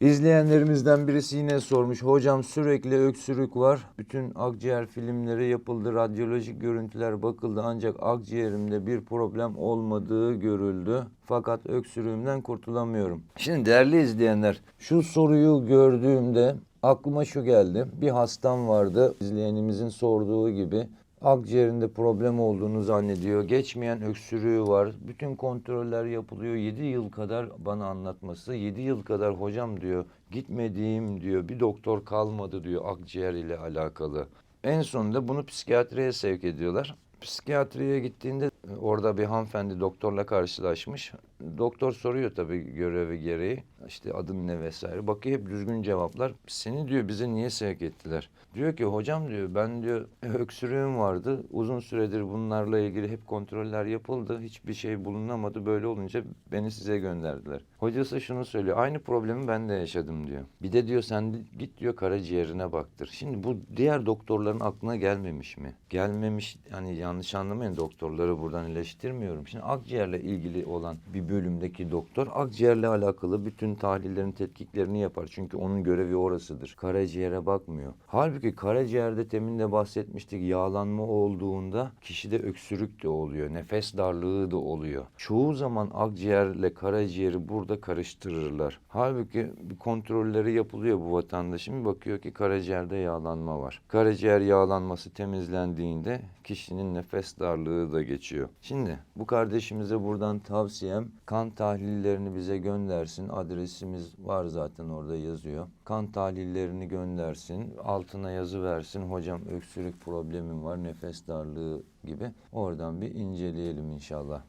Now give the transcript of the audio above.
İzleyenlerimizden birisi yine sormuş. Hocam sürekli öksürük var. Bütün akciğer filmleri yapıldı. Radyolojik görüntüler bakıldı. Ancak akciğerimde bir problem olmadığı görüldü. Fakat öksürüğümden kurtulamıyorum. Şimdi değerli izleyenler şu soruyu gördüğümde aklıma şu geldi. Bir hastam vardı. İzleyenimizin sorduğu gibi akciğerinde problem olduğunu zannediyor. Geçmeyen öksürüğü var. Bütün kontroller yapılıyor. 7 yıl kadar bana anlatması. 7 yıl kadar hocam diyor gitmediğim diyor bir doktor kalmadı diyor akciğer ile alakalı. En sonunda bunu psikiyatriye sevk ediyorlar. Psikiyatriye gittiğinde orada bir hanımefendi doktorla karşılaşmış. Doktor soruyor tabii görevi gereği. İşte adın ne vesaire. Bakıyor hep düzgün cevaplar. Seni diyor bize niye sevk ettiler? Diyor ki hocam diyor ben diyor öksürüğüm vardı. Uzun süredir bunlarla ilgili hep kontroller yapıldı. Hiçbir şey bulunamadı. Böyle olunca beni size gönderdiler. Hocası şunu söylüyor. Aynı problemi ben de yaşadım diyor. Bir de diyor sen git diyor karaciğerine baktır. Şimdi bu diğer doktorların aklına gelmemiş mi? Gelmemiş hani yanlış anlamayın doktorları buradan eleştirmiyorum. Şimdi akciğerle ilgili olan bir bölümdeki doktor akciğerle alakalı bütün tahlillerin tetkiklerini yapar. Çünkü onun görevi orasıdır. Karaciğere bakmıyor. Halbuki karaciğerde temin de bahsetmiştik yağlanma olduğunda kişide öksürük de oluyor. Nefes darlığı da oluyor. Çoğu zaman akciğerle karaciğeri burada karıştırırlar. Halbuki kontrolleri yapılıyor bu vatandaşın. Bakıyor ki karaciğerde yağlanma var. Karaciğer yağlanması temizlendiğinde kişinin nefes darlığı da geçiyor. Şimdi bu kardeşimize buradan tavsiyem kan tahlillerini bize göndersin. Adresimiz var zaten orada yazıyor. Kan tahlillerini göndersin. Altına yazı versin. Hocam öksürük problemim var, nefes darlığı gibi. Oradan bir inceleyelim inşallah.